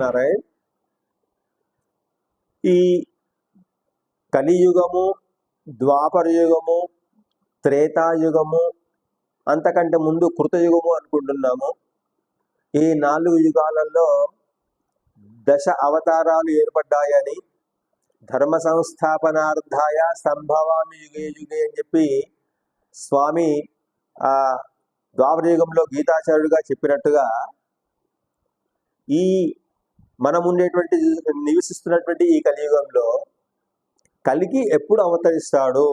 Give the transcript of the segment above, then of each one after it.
శ్రీమన్నారాయణ్ ఈ కలియుగము ద్వాపర యుగము త్రేతాయుగము అంతకంటే ముందు కృతయుగము అనుకుంటున్నాము. ఈ నాలుగు యుగాలలో దశ అవతారాలు ఏర్పడ్డాయని ధర్మ సంస్థాపనార్థాయ సంభవామి యుగే యుగే అని చెప్పి స్వామి ఆ ద్వాపరయుగంలో గీతాచార్యుడిగా చెప్పినట్టుగా ఈ మనం ఉండేటువంటి నివసిస్తున్నటువంటి ఈ కలియుగంలో కలికి ఎప్పుడు అవతరిస్తాడు?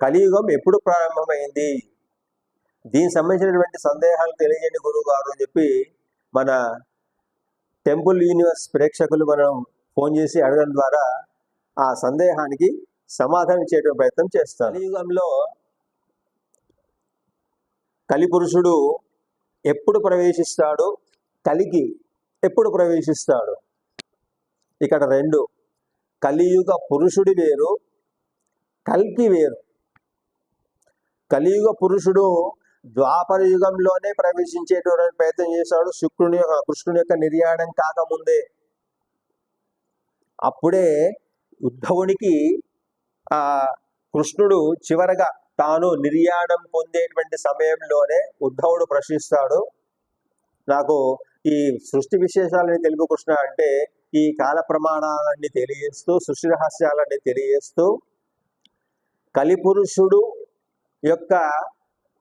కలియుగం ఎప్పుడు ప్రారంభమైంది? దీనికి సంబంధించినటువంటి సందేహాలు తెలియజేయండి గురువు గారు అని చెప్పి మన టెంపుల్ యూనివర్స్ ప్రేక్షకులు మనం ఫోన్ చేసి అడగడం ద్వారా ఆ సందేహానికి సమాధానం ఇచ్చేటువంటి ప్రయత్నం చేస్తాం కలియుగంలో కలిపురుషుడు ఎప్పుడు ప్రవేశిస్తాడు? కలికి ఎప్పుడు ప్రవేశిస్తాడు? ఇక్కడ రెండు. కలియుగ పురుషుడి వేరు కల్కి వేరు. కలియుగ పురుషుడు ద్వాపర యుగంలోనే ప్రవేశించేటువంటి ప్రయత్నం చేశాడు. శుక్రుని కృష్ణుని యొక్క నిర్యాణం కాకముందే. అప్పుడే ఉద్ధవునికి ఆ కృష్ణుడు చివరగా తాను నిర్యాణం పొందేటువంటి సమయంలోనే ఉద్ధవుడు ప్రశ్నిస్తాడు. నాకు ఈ సృష్టి విశేషాలని తెలుగు కృష్ణ అంటే ఈ కాల ప్రమాణాలన్నీ తెలియజేస్తూ సృష్టి రహస్యాలన్నీ తెలియజేస్తూ కలిపురుషుడు యొక్క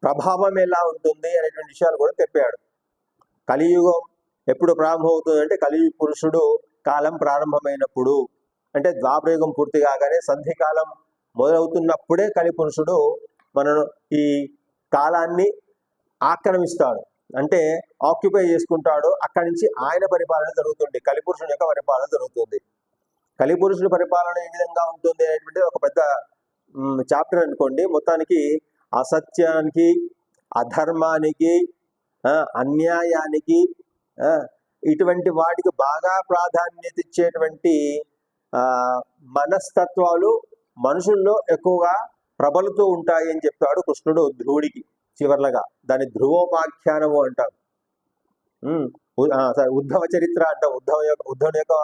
ప్రభావం ఎలా ఉంటుంది అనేటువంటి విషయాలు కూడా చెప్పాడు. కలియుగం ఎప్పుడు ప్రారంభమవుతుంది అంటే కలియుగ పురుషుడు కాలం ప్రారంభమైనప్పుడు. అంటే ద్వాపరయుగం పూర్తి కాగానే సంధికాలం మొదలవుతున్నప్పుడే కలిపురుషుడు మనను ఈ కాలాన్ని ఆక్రమిస్తాడు. అంటే ఆక్యుపై చేసుకుంటాడు అక్కడి నుంచి ఆయన పరిపాలన జరుగుతుంది. కలిపురుషుని యొక్క పరిపాలన జరుగుతుంది. కలిపురుషుని పరిపాలన ఏ విధంగా ఉంటుంది అనేటువంటి ఒక పెద్ద చాప్టర్ అనుకోండి. మొత్తానికి అసత్యానికి అధర్మానికి అన్యాయానికి ఇటువంటి వాటికి బాగా ప్రాధాన్యత ఇచ్చేటువంటి మనస్తత్వాలు మనుషుల్లో ఎక్కువగా ప్రబలుతూ ఉంటాయి అని చెప్తాడు కృష్ణుడు ధ్రువుడికి. చివర్లగా దాన్ని ధ్రువోపాఖ్యానము అంటాం ఉమ్, సరే, ఉద్ధవ చరిత్ర అంటాం. ఉద్ధవ యొక్క ఉద్ధవుని యొక్క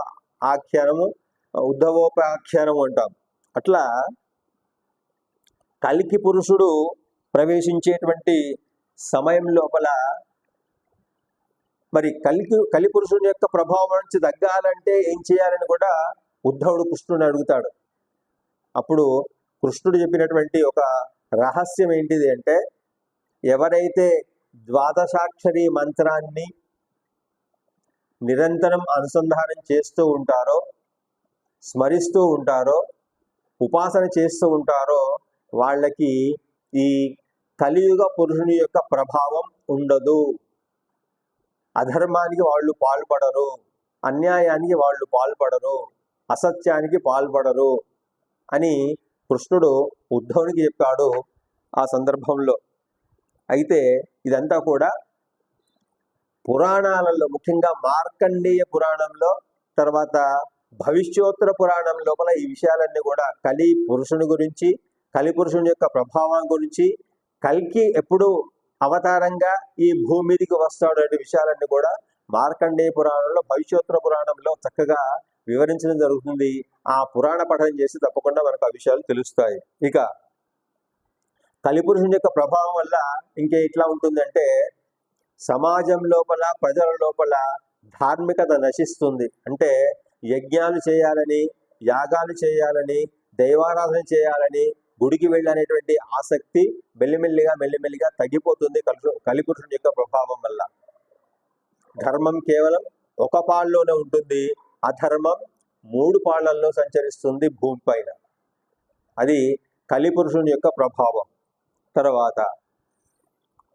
ఆఖ్యానము ఉద్ధవోపాఖ్యానము అంటాం. అట్లా కలికి పురుషుడు ప్రవేశించేటువంటి సమయం లోపల మరి కలికి కలి పురుషుని యొక్క ప్రభావం నుంచి తగ్గాలంటే ఏం చేయాలని కూడా ఉద్ధవుడు కృష్ణుని అడుగుతాడు. అప్పుడు కృష్ణుడు చెప్పినటువంటి ఒక రహస్యం ఏంటిది అంటే ఎవరైతే ద్వాదశాక్షరి మంత్రాన్ని నిరంతరం అనుసంధానం చేస్తూ ఉంటారో స్మరిస్తూ ఉంటారో ఉపాసన చేస్తూ ఉంటారో వాళ్ళకి ఈ కలియుగ పురుషుని యొక్క ప్రభావం ఉండదు. అధర్మానికి వాళ్ళు పాల్పడరు అన్యాయానికి వాళ్ళు పాల్పడరు అసత్యానికి పాల్పడరు అని కృష్ణుడు ఉద్ధవునికి చెప్పాడు ఆ సందర్భంలో. అయితే ఇదంతా కూడా పురాణాలలో ముఖ్యంగా మార్కండేయ పురాణంలో తర్వాత భవిష్యోత్తర పురాణం లోపల ఈ విషయాలన్నీ కూడా కలి పురుషుని గురించి కలి పురుషుని యొక్క ప్రభావం గురించి కల్కి ఎప్పుడు అవతారంగా ఈ భూమి మీదకి వస్తాడు అనే విషయాలన్నీ కూడా మార్కండేయ పురాణంలో భవిష్యోత్తర పురాణంలో చక్కగా వివరించడం జరుగుతుంది. ఆ పురాణ పఠనం చేసి తప్పకుండా మనకు ఆ విషయాలు తెలుస్తాయి. ఇక కలిపురుషుని యొక్క ప్రభావం వల్ల ఇంకే ఎట్లా ఉంటుందంటే సమాజం లోపల ప్రజల లోపల ధార్మికత నశిస్తుంది. అంటే యజ్ఞాలు చేయాలని యాగాలు చేయాలని దైవారాధన చేయాలని గుడికి వెళ్ళనేటువంటి ఆసక్తి మెల్లిమెల్లిగా మెల్లిమెల్లిగా తగ్గిపోతుంది కలి కలిపురుషుని యొక్క ప్రభావం వల్ల. ధర్మం కేవలం ఒక పాళ్ళలోనే ఉంటుంది. అధర్మం మూడు పాళ్ళల్లో సంచరిస్తుంది భూమి పైన. అది కలిపురుషుని యొక్క ప్రభావం. తర్వాత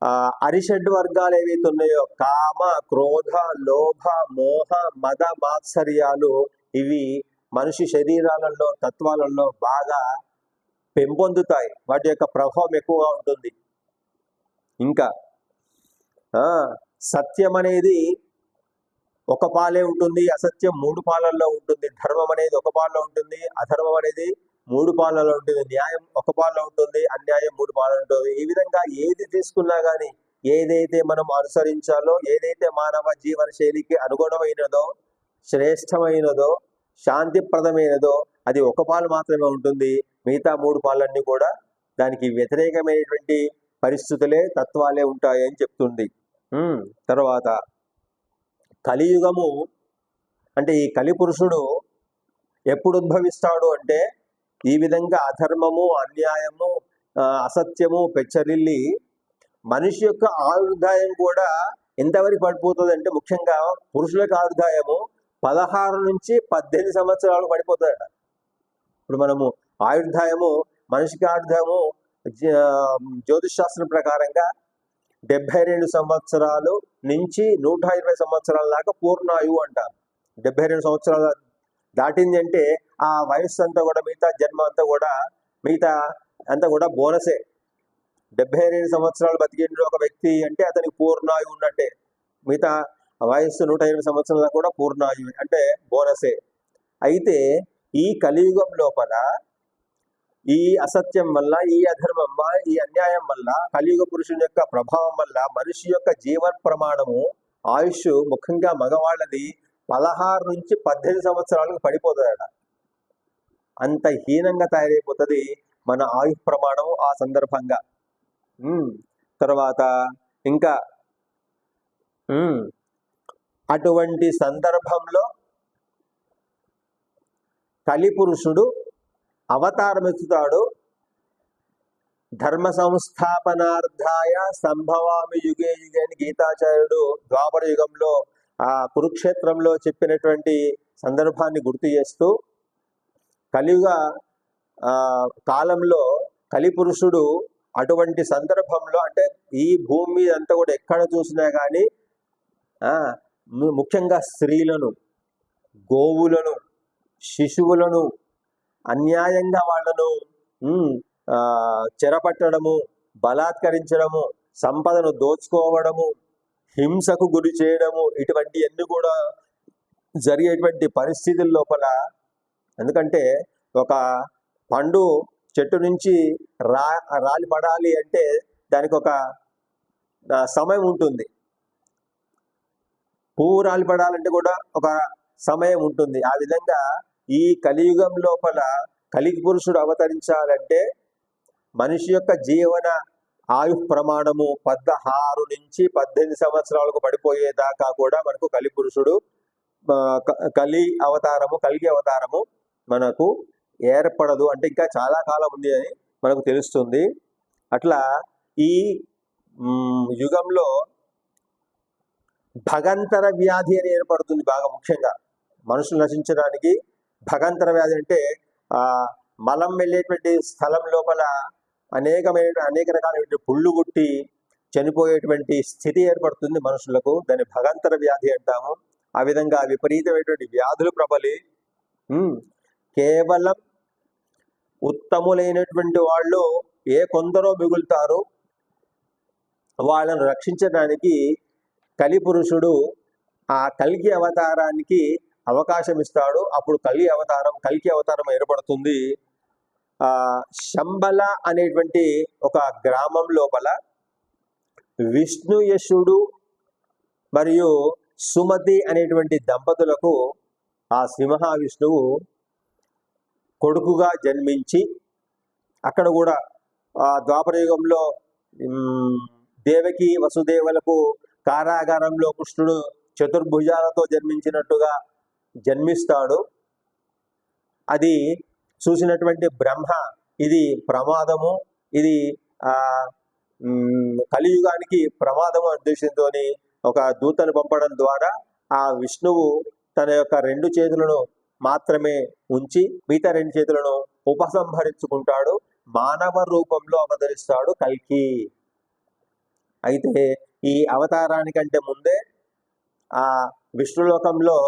ఆ అరిషడ్ వర్గాలు ఏవైతే ఉన్నాయో కామ క్రోధ లోభ మోహ మద మాత్సర్యాలు ఇవి మనిషి శరీరాలలో తత్వాలలో బాగా పెంపొందుతాయి. వాటి యొక్క ప్రభావం ఎక్కువగా ఉంటుంది. ఇంకా ఆ, సత్యం అనేది ఒక పాలే ఉంటుంది. అసత్యం మూడు పాలల్లో ఉంటుంది. ధర్మం అనేది ఒక పాలలో ఉంటుంది. అధర్మం అనేది మూడు పాలలో ఉంటుంది. న్యాయం ఒక పాలలో ఉంటుంది. అన్యాయం మూడు పాలలో ఉంటుంది. ఈ విధంగా ఏది తీసుకున్నా కానీ ఏదైతే మనం అనుసరించాలో ఏదైతే మానవ జీవన శైలికి అనుగుణమైనదో శ్రేష్టమైనదో శాంతిప్రదమైనదో అది ఒక పాలు మాత్రమే ఉంటుంది. మిగతా మూడు పాలన్నీ కూడా దానికి వ్యతిరేకమైనటువంటి పరిస్థితులే తత్వాలే ఉంటాయని చెప్తుంది. తర్వాత కలియుగము అంటే ఈ కలిపురుషుడు ఎప్పుడు ఉద్భవిస్తాడు అంటే ఈ విధంగా అధర్మము అన్యాయము అసత్యము పెచ్చరిల్లి మనిషి యొక్క ఆయుర్దాయం కూడా ఎంతవరకు పడిపోతుంది అంటే ముఖ్యంగా పురుషులకు ఆయుర్దాయము పదహారు నుంచి పద్దెనిమిది సంవత్సరాలు పడిపోతాయట. ఇప్పుడు మనము ఆయుర్దాయము మనిషికి ఆయుర్దాయము జ్యోతిష్ శాస్త్రం ప్రకారంగా డెబ్బై రెండు సంవత్సరాలు నుంచి నూట ఇరవై సంవత్సరాల దాకా పూర్ణాయువు అంటారు. డెబ్బై రెండు సంవత్సరాల దాటింది అంటే ఆ వయస్సు అంతా కూడా మిగతా జన్మ అంతా కూడా మిగతా అంతా కూడా బోనసే. డెబ్బై రెండు సంవత్సరాలు బతికిండు ఒక వ్యక్తి అంటే అతనికి పూర్ణాయువు ఉన్నట్టే. మిగతా వయస్సు నూట ఇరవై సంవత్సరాల కూడా పూర్ణాయువు అంటే బోనసే. అయితే ఈ కలియుగం లోపల ఈ అసత్యం వల్ల ఈ అధర్మం వల్ల ఈ అన్యాయం వల్ల కలియుగ పురుషుని యొక్క ప్రభావం వల్ల మనిషి యొక్క జీవన ప్రమాణము ఆయుష్ ముఖ్యంగా మగవాళ్ళది పదహారు నుంచి పద్దెనిమిది సంవత్సరాలకు పడిపోతుందట అంత హీనంగా తయారైపోతుంది మన ఆయుష్ ప్రమాణం ఆ సందర్భంగా. తర్వాత ఇంకా అటువంటి సందర్భంలో కలిపురుషుడు అవతారమెత్తుతాడు. ధర్మ సంస్థాపనార్థాయ సంభవామి యుగే యుగే అని గీతాచార్యుడు ద్వాపర యుగంలో ఆ కురుక్షేత్రంలో చెప్పినటువంటి సందర్భాన్ని గుర్తు చేస్తూ కలియుగ కాలంలో కలిపురుషుడు అటువంటి సందర్భంలో అంటే ఈ భూమి అంతా కూడా ఎక్కడ చూసినా కానీ ముఖ్యంగా స్త్రీలను గోవులను శిశువులను అన్యాయంగా వాళ్ళను చెరపట్టడము బలాత్కరించడము సంపదను దోచుకోవడము హింసకు గురి చేయడము ఇటువంటి అన్ని కూడా జరిగేటువంటి పరిస్థితుల లోపల ఎందుకంటే ఒక పండు చెట్టు నుంచి రా రాలి పడాలి అంటే దానికి ఒక సమయం ఉంటుంది. పువ్వు రాలి పడాలంటే కూడా ఒక సమయం ఉంటుంది. ఆ విధంగా ఈ కలియుగం లోపల కలిగి పురుషుడు అవతరించాలంటే మనిషి యొక్క జీవన ఆయు ప్రమాణము పదహారు నుంచి పద్దెనిమిది సంవత్సరాలకు పడిపోయేదాకా కూడా మనకు కలి పురుషుడు కలి అవతారము కలిగి అవతారము మనకు ఏర్పడదు. అంటే ఇంకా చాలా కాలం ఉంది అని మనకు తెలుస్తుంది. అట్లా ఈ యుగంలో భగంతర వ్యాధి అని ఏర్పడుతుంది బాగా ముఖ్యంగా. మనుషులు నశించడానికి భగంతర వ్యాధి అంటే మలం వెళ్ళేటువంటి స్థలం లోపల అనేకమైన అనేక రకాలైన పుళ్ళు గుట్టి చనిపోయేటువంటి స్థితి ఏర్పడుతుంది మనుషులకు. దాన్ని భగంతర వ్యాధి అంటాము. ఆ విధంగా విపరీతమైనటువంటి వ్యాధులు ప్రబలి కేవలం ఉత్తములైనటువంటి వాళ్ళు ఏ కొందరో మిగులుతారు. వాళ్ళను రక్షించడానికి కలిపురుషుడు ఆ కల్కి అవతారానికి అవకాశం ఇస్తాడు. అప్పుడు కలి అవతారం కల్కి అవతారం ఏర్పడుతుంది. శంబల అనేటువంటి ఒక గ్రామం లోపల విష్ణు యశుడు మరియు సుమతి అనేటువంటి దంపతులకు ఆ సింహ విష్ణువు కొడుకుగా జన్మించి అక్కడ కూడా ఆ ద్వాపరయుగంలో దేవకి వసుదేవులకు కారాగారంలో కృష్ణుడు చతుర్భుజాలతో జన్మించినట్టుగా జన్మిస్తాడు. అది చూసినటువంటి బ్రహ్మ ఇది ప్రమాదము ఇది ఆ కలియుగానికి ప్రమాదము ఉద్దేశంతో ఒక దూతను పంపడం ద్వారా ఆ విష్ణువు తన యొక్క రెండు చేతులను మాత్రమే ఉంచి మిగతా రెండు చేతులను ఉపసంహరించుకుంటాడు మానవ రూపంలో అవతరిస్తాడు కల్కి. అయితే ఈ అవతారానికంటే ముందే ఆ విష్ణులోకంలో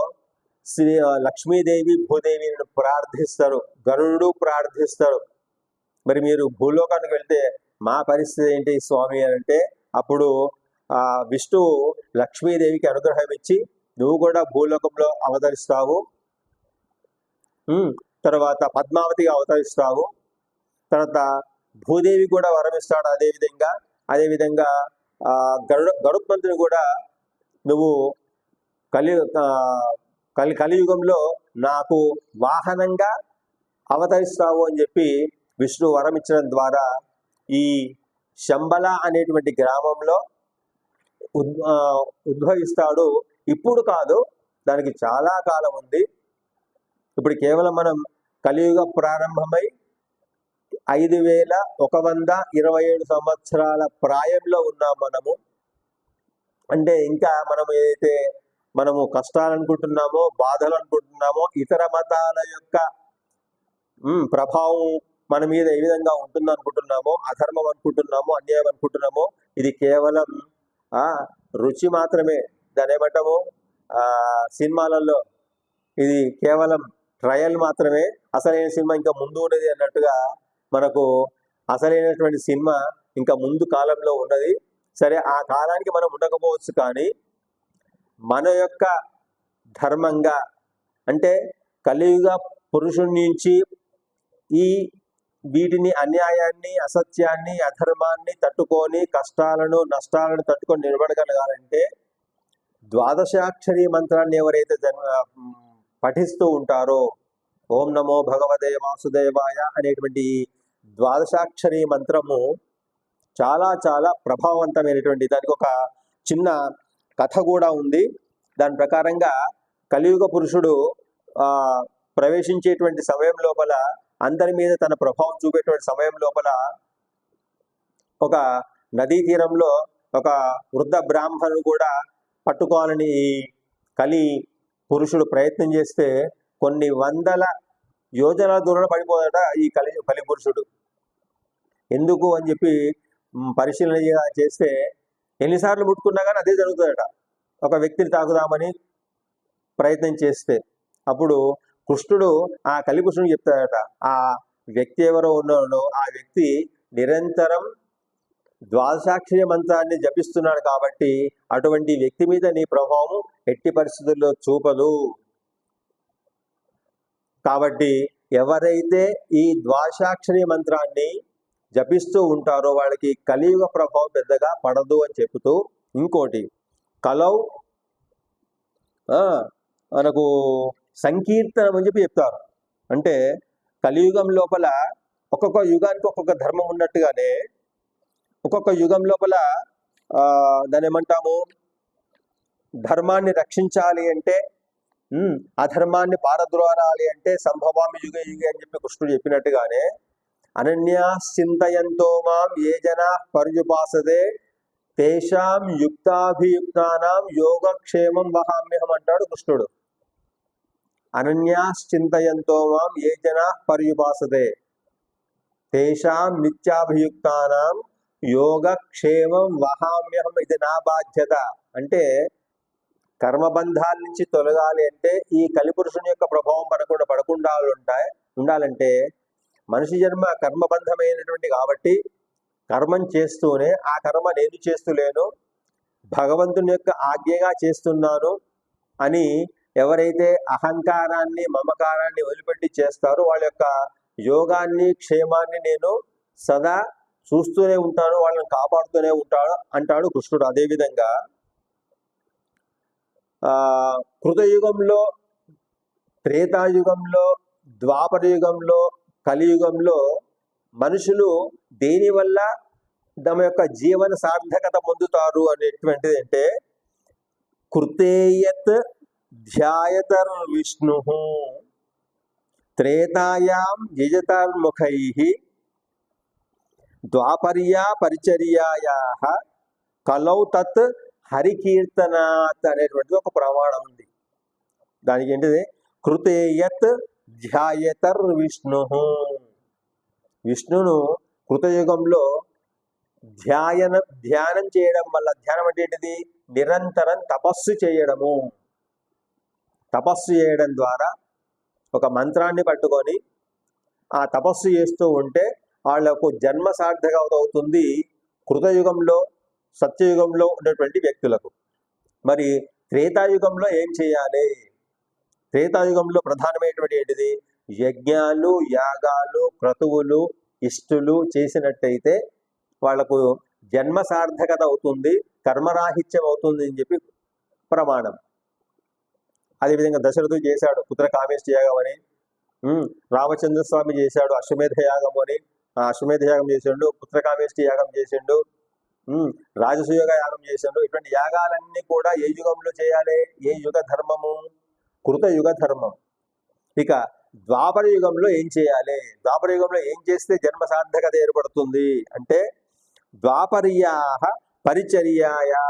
శ్రీ లక్ష్మీదేవి భూదేవిని ప్రార్థిస్తారు. గరుడు ప్రార్థిస్తారు. మరి మీరు భూలోకానికి వెళ్తే మా పరిస్థితి ఏంటి స్వామి అని అంటే అప్పుడు ఆ విష్ణువు లక్ష్మీదేవికి అనుగ్రహం ఇచ్చి నువ్వు కూడా భూలోకంలో అవతరిస్తావు. తర్వాత పద్మావతిగా అవతరిస్తావు. తర్వాత భూదేవి కూడా వరమిస్తాడు అదేవిధంగా అదే విధంగా. అదే ఆ గరుడ గరుత్మంతుని కూడా నువ్వు కలి కలి కలియుగంలో నాకు వాహనంగా అవతరిస్తావు అని చెప్పి విష్ణు వరం ఇచ్చడం ద్వారా ఈ శంబల అనేటువంటి గ్రామంలో ఉద్భవిస్తాడు. ఇప్పుడు కాదు దానికి చాలా కాలం ఉంది. ఇప్పుడు కేవలం మనం కలియుగ ప్రారంభమై ఐదు వేల ఒక వంద ఇరవై ఏడు సంవత్సరాల ప్రాయంలో ఉన్నాం మనము. అంటే ఇంకా మనం ఏదైతే మనము కష్టాలు అనుకుంటున్నామో బాధలు అనుకుంటున్నామో ఇతర మతాల యొక్క ప్రభావం మన మీద ఏ విధంగా ఉంటుంది అనుకుంటున్నామో అధర్మం అనుకుంటున్నామో అన్యాయం అనుకుంటున్నామో ఇది కేవలం ఆ రుచి మాత్రమే. దాని ఏమంటాము? ఆ సినిమాలలో ఇది కేవలం ట్రయల్ మాత్రమే. అసలైన సినిమా ఇంకా ముందు ఉన్నది అన్నట్టుగా మనకు అసలైనటువంటి సినిమా ఇంకా ముందు కాలంలో ఉన్నది. సరే ఆ కాలానికి మనం ఉండకపోవచ్చు కానీ మన యొక్క ధర్మంగా అంటే కలియుగ పురుషుడి నుంచి ఈ వీటిని అన్యాయాన్ని అసత్యాన్ని అధర్మాన్ని తట్టుకొని కష్టాలను నష్టాలను తట్టుకొని నిలబడగలగాలంటే ద్వాదశాక్షరి మంత్రాన్ని ఎవరైతే జన్ పఠిస్తూ ఉంటారో ఓం నమో భగవదే వాసుదేవాయ అనేటువంటి ద్వాదశాక్షరి మంత్రము చాలా చాలా ప్రభావవంతమైనటువంటి దానికి ఒక చిన్న కథ కూడా ఉంది. దాని ప్రకారంగా కలియుగ పురుషుడు ఆ ప్రవేశించేటువంటి సమయం లోపల అందరి మీద తన ప్రభావం చూపేటువంటి సమయం లోపల ఒక నదీ తీరంలో ఒక వృద్ధ బ్రాహ్మణుడు కూడా పట్టుకోవాలని కలి పురుషుడు ప్రయత్నం చేస్తే కొన్ని వందల యోజనాల దూరంలో పడిపోదట ఈ కలి కలి పురుషుడు. ఎందుకు అని చెప్పి పరిశీలన చేస్తే ఎన్నిసార్లు ముట్టుకున్నా కానీ అదే జరుగుతుందట. ఒక వ్యక్తిని తాకుదామని ప్రయత్నం చేస్తే అప్పుడు కృష్ణుడు ఆ కలికృష్ణుడు చెప్తాడట ఆ వ్యక్తి ఎవరో ఉన్నాడో ఆ వ్యక్తి నిరంతరం ద్వాదశాక్షరి మంత్రాన్ని జపిస్తున్నాడు కాబట్టి అటువంటి వ్యక్తి మీద నీ ప్రభావం ఎట్టి పరిస్థితుల్లో చూపదు. కాబట్టి ఎవరైతే ఈ ద్వాదశాక్షరి మంత్రాన్ని జపిస్తూ ఉంటారో వాళ్ళకి కలియుగ ప్రభావం పెద్దగా పడదు అని చెబుతూ ఇంకోటి కలౌ ఆ, మనకు సంకీర్తనం అని చెప్పి చెప్తారు. అంటే కలియుగం లోపల ఒక్కొక్క యుగానికి ఒక్కొక్క ధర్మం ఉన్నట్టుగానే ఒక్కొక్క యుగం లోపల దాని ఏమంటాము? ధర్మాన్ని రక్షించాలి అంటే అధర్మాన్ని పారద్రోలాలి అంటే సంభవామి యుగ యుగ అని చెప్పి కృష్ణుడు చెప్పినట్టుగానే అనన్యా చింతయంతో మాం ఏ జనా పర్యుపాసదే తేషాం యుక్తాభియుక్తానాం యోగక్షేమం వహామ్యహం అంటాడు కృష్ణుడు అనన్యాశ్చింతయంతో మాం ఏ జనా పర్యుపాసతే తేషాం నిత్యాభియుక్తానాం యోగక్షేమం వహామ్యహం ఇది నా బాధ్యత అంటే కర్మబంధాల నుంచి తొలగాలి అంటే ఈ కలిపురుషుని యొక్క ప్రభావం పడకుండా పడకుండా ఉంటాయి ఉండాలంటే మనిషి జన్మ కర్మబంధమైనటువంటి కాబట్టి కర్మం చేస్తూనే ఆ కర్మ నేను చేస్తులేను భగవంతుని యొక్క ఆజ్ఞగా చేస్తున్నాను అని ఎవరైతే అహంకారాన్ని మమకారాన్ని వదిలిపెట్టి చేస్తారో వాళ్ళ యొక్క యోగాన్ని క్షేమాన్ని నేను సదా చూస్తూనే ఉంటాను వాళ్ళని కాపాడుతూనే ఉంటాడు అంటాడు కృష్ణుడు. అదేవిధంగా ఆ కృతయుగంలో త్రేతాయుగంలో ద్వాపర యుగంలో కలియుగంలో మనుషులు దేనివల్ల తమ యొక్క జీవన సార్థకత పొందుతారు అనేటువంటిది అంటే కృతేయత్ ధ్యాయతర్ విష్ణు త్రేతాయాం యజతర్ముఖై ద్వాపర్యా పరిచర్యాయా కలౌ తత్ హరికీర్తనాత్ అనేటువంటిది ఒక ప్రమాణం ఉంది. దానికి ఏంటిది? కృతేయత్ ధ్యాయతర్ విష్ణు. విష్ణును కృతయుగంలో ధ్యాయన ధ్యానం చేయడం వల్ల ధ్యానం అంటే ఏంటిది? నిరంతరం తపస్సు చేయడము. తపస్సు చేయడం ద్వారా ఒక మంత్రాన్ని పట్టుకొని ఆ తపస్సు చేస్తూ ఉంటే వాళ్ళకు జన్మ సార్థకం అవుతుంది కృతయుగంలో సత్యయుగంలో ఉన్నటువంటి వ్యక్తులకు. మరి త్రేతాయుగంలో ఏం చేయాలి? త్రేతాయుగంలో ప్రధానమైనటువంటి ఏంటిది? యజ్ఞాలు యాగాలు క్రతువులు ఇష్టులు చేసినట్టయితే వాళ్ళకు జన్మ సార్థకత అవుతుంది కర్మరాహిత్యం అవుతుంది అని చెప్పి ప్రమాణం. అదేవిధంగా దశరథుడు చేశాడు పుత్ర కామేష్టి యాగం అని. రామచంద్ర స్వామి చేశాడు అశ్వమేధ యాగం అని. అశ్వమేధ యాగం చేసిండు పుత్ర కామేష్టి యాగం చేసిండు. ఉమ్, యాగం చేసిండు. ఇటువంటి యాగాలన్నీ కూడా ఏ యుగంలో చేయాలి? ఏ యుగ ధర్మము? కృతయుగ ధర్మం ఇక ద్వాపర యుగంలో ఏం చేయాలి? ద్వాపర యుగంలో ఏం చేస్తే జన్మ సార్థకత ఏర్పడుతుంది? అంటే ద్వాపర్యాహ పరిచర్యాయా.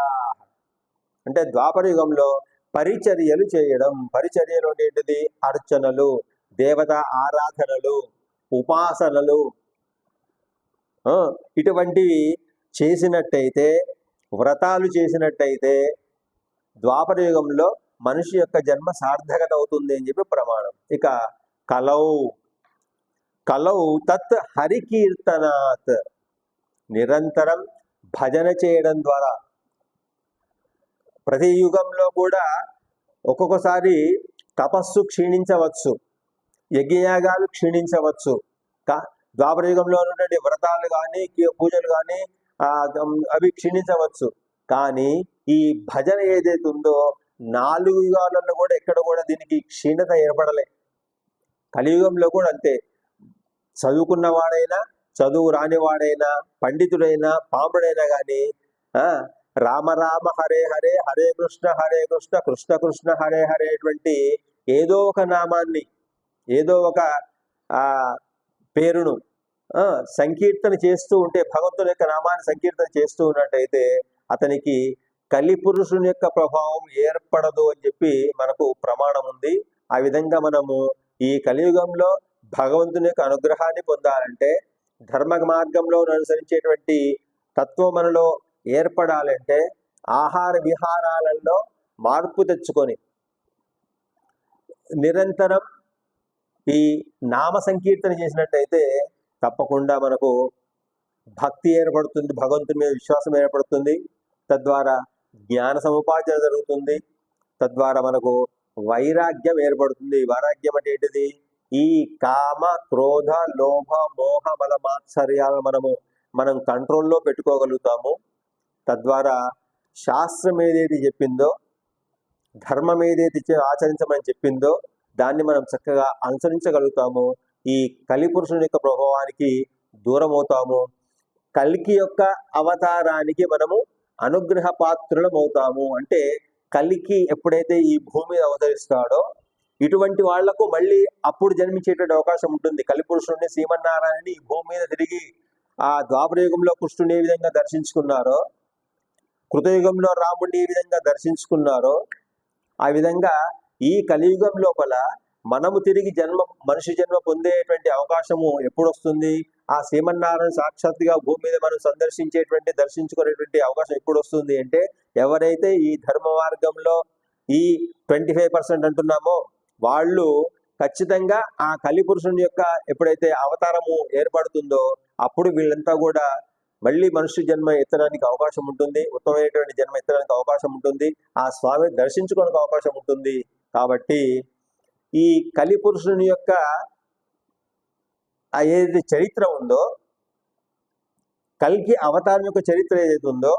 అంటే ద్వాపర యుగంలో పరిచర్యలు చేయడం. పరిచర్యలు ఏంటిది? అర్చనలు దేవత ఆరాధనలు ఉపాసనలు. ఇటువంటివి చేసినట్టయితే వ్రతాలు చేసినట్టయితే ద్వాపర యుగంలో మనిషి యొక్క జన్మ సార్థకత అవుతుంది అని చెప్పి ప్రమాణం. ఇక కలౌ. కలౌ తత్ హరికీర్తనాత్. నిరంతరం భజన చేయడం ద్వారా. ప్రతి యుగంలో కూడా ఒక్కొక్కసారి తపస్సు క్షీణించవచ్చు. యజ్ఞయాగాలు క్షీణించవచ్చు. కా ద్వాపర యుగంలో ఉన్నటువంటి వ్రతాలు కానీ పూజలు కానీ అవి క్షీణించవచ్చు. కానీ ఈ భజన ఏదైతే ఉందో నాలుగు యుగాలలో కూడా ఎక్కడ కూడా దీనికి క్షీణత ఏర్పడలే. కలియుగంలో కూడా అంతే. చదువుకున్న వాడైనా చదువు రానివాడైనా పండితుడైనా పాముడైనా కానీ రామ రామ హరే హరే హరే కృష్ణ హరే కృష్ణ కృష్ణ కృష్ణ హరే హరే అటువంటి ఏదో ఒక నామాన్ని ఏదో ఒక ఆ పేరును ఆ, సంకీర్తన చేస్తూ ఉంటే భగవంతుని యొక్క నామాన్ని సంకీర్తన చేస్తూ ఉన్నట్టయితే అతనికి కలి పురుషుని యొక్క ప్రభావం ఏర్పడదు అని చెప్పి మనకు ప్రమాణం ఉంది. ఆ విధంగా మనము ఈ కలియుగంలో భగవంతుని యొక్క అనుగ్రహాన్ని పొందాలంటే ధర్మ మార్గంలో అనుసరించేటువంటి తత్వం మనలో ఏర్పడాలంటే ఆహార విహారాలలో మార్పు తెచ్చుకొని నిరంతరం ఈ నామ సంకీర్తన చేసినట్టయితే తప్పకుండా మనకు భక్తి ఏర్పడుతుంది భగవంతుని మీద విశ్వాసం ఏర్పడుతుంది. తద్వారా జ్ఞాన సముపార్జన జరుగుతుంది. తద్వారా మనకు వైరాగ్యం ఏర్పడుతుంది. వైరాగ్యం అంటే ఏంటిది? ఈ కామ క్రోధ లోభ మోహ బల మాత్సర్యాలను మనము మనం కంట్రోల్లో పెట్టుకోగలుగుతాము. తద్వారా శాస్త్రం ఏదైతే చెప్పిందో ధర్మం ఏదైతే ఆచరించమని చెప్పిందో దాన్ని మనం చక్కగా అనుసరించగలుగుతాము. ఈ కలిపురుషుని యొక్క ప్రభావానికి దూరం అవుతాము కలికి యొక్క అవతారానికి మనము అనుగ్రహ పాత్రులం అవుతాము అంటే కలికి ఎప్పుడైతే ఈ భూమి మీద అవతరిస్తాడో ఇటువంటి వాళ్ళకు మళ్ళీ అప్పుడు జన్మించేటువంటి అవకాశం ఉంటుంది. కలిపురుషుడిని శ్రీమన్నారాయణని ఈ భూమి మీద తిరిగి ఆ ద్వాపర యుగంలో కృష్ణుని ఏ విధంగా దర్శించుకున్నారో కృతయుగంలో రాముడిని ఏ విధంగా దర్శించుకున్నారో ఆ విధంగా ఈ కలియుగం లోపల మనము తిరిగి జన్మ మనిషి జన్మ పొందేటువంటి అవకాశము ఎప్పుడు వస్తుంది ఆ శ్రీమన్నారాయణ సాక్షాత్తుగా భూమి మీద మనం సందర్శించేటువంటి దర్శించుకునేటువంటి అవకాశం ఎప్పుడు వస్తుంది అంటే ఎవరైతే ఈ ధర్మ మార్గంలో ఈ ట్వంటీ ఫైవ్ పర్సెంట్ అంటున్నామో వాళ్ళు ఖచ్చితంగా ఆ కలిపురుషుని యొక్క ఎప్పుడైతే అవతారము ఏర్పడుతుందో అప్పుడు వీళ్ళంతా కూడా మళ్ళీ మనుష్య జన్మ ఎత్తడానికి అవకాశం ఉంటుంది ఉత్తమమైనటువంటి జన్మ ఎత్తడానికి అవకాశం ఉంటుంది ఆ స్వామిని దర్శించుకోవడానికి అవకాశం ఉంటుంది. కాబట్టి ఈ కలిపురుషుని యొక్క ఆ ఏదైతే చరిత్ర ఉందో కల్కి అవతారం యొక్క చరిత్ర ఏదైతే ఉందో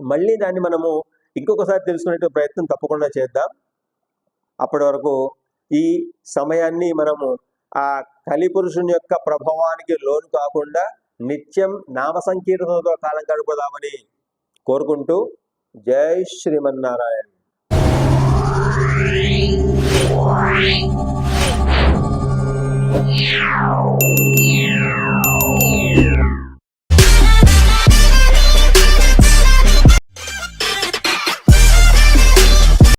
మళ్ళీ దాన్ని మనము ఇంకొకసారి తెలుసుకునే ప్రయత్నం తప్పకుండా చేద్దాం. అప్పటి వరకు ఈ సమయాన్ని మనము ఆ కలిపురుషుని యొక్క ప్రభావానికి లోను కాకుండా నిత్యం నామ సంకీర్తనతో కాలం గడుపుదామని కోరుకుంటూ జై శ్రీమన్నారాయణ. Meow.